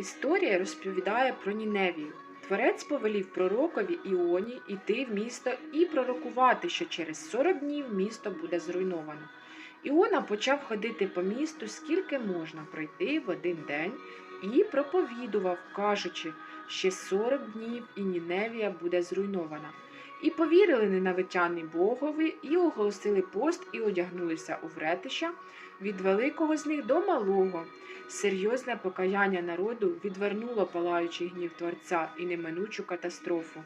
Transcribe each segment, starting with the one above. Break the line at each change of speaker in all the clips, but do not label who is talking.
Історія розповідає про Ніневію. Творець повелів пророкові Іоні йти в місто і пророкувати, що через 40 днів місто буде зруйновано. Іона почав ходити по місту, скільки можна пройти в один день, і проповідував, кажучи, ще 40 днів і Ніневія буде зруйнована. І повірили ненавитяни Богові, і оголосили пост, і одягнулися у вретища від великого з них до малого. Серйозне покаяння народу відвернуло палаючий гнів Творця і неминучу катастрофу.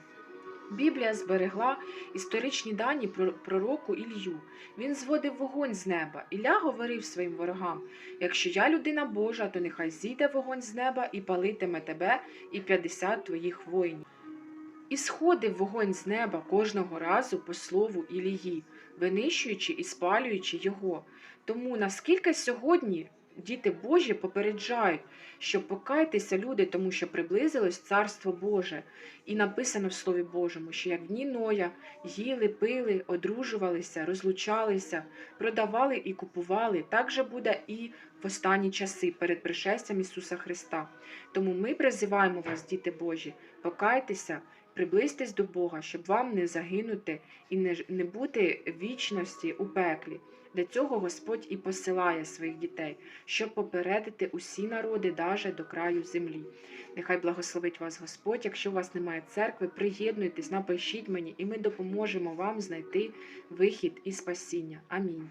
Біблія зберегла історичні дані про пророку Ілью. Він зводив вогонь з неба. Ілля говорив своїм ворогам: якщо я людина Божа, то нехай зійде вогонь з неба і палитиме тебе і 50 твоїх воїнів. І сходив вогонь з неба кожного разу по слову Ілії, винищуючи і спалюючи його. Тому наскільки сьогодні діти Божі попереджають, що покайтеся, люди, тому що приблизилось Царство Боже, і написано в Слові Божому, що як дні Ноя їли, пили, одружувалися, розлучалися, продавали і купували, так же буде і в останні часи перед пришестям Ісуса Христа. Тому ми призиваємо вас, діти Божі, покайтеся. Приблизьтесь до Бога, щоб вам не загинути і не, не бути вічності у пеклі. Для цього Господь і посилає своїх дітей, щоб попередити усі народи даже до краю землі. Нехай благословить вас Господь. Якщо у вас немає церкви, приєднуйтесь, напишіть мені, і ми допоможемо вам знайти вихід і спасіння. Амінь.